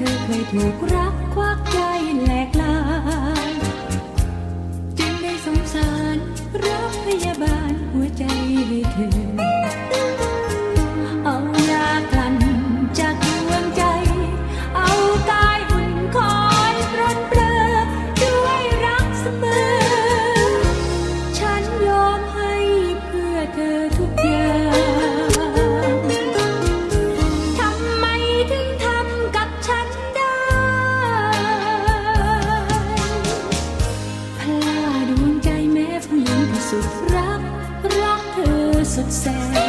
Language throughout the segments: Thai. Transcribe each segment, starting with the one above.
ธอเคยถูกรักควักใจแหลกลายจึงได้สงสารรับพยาบาล สุดรัก รักเธอสุดแสน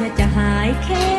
เธอจะหายแค่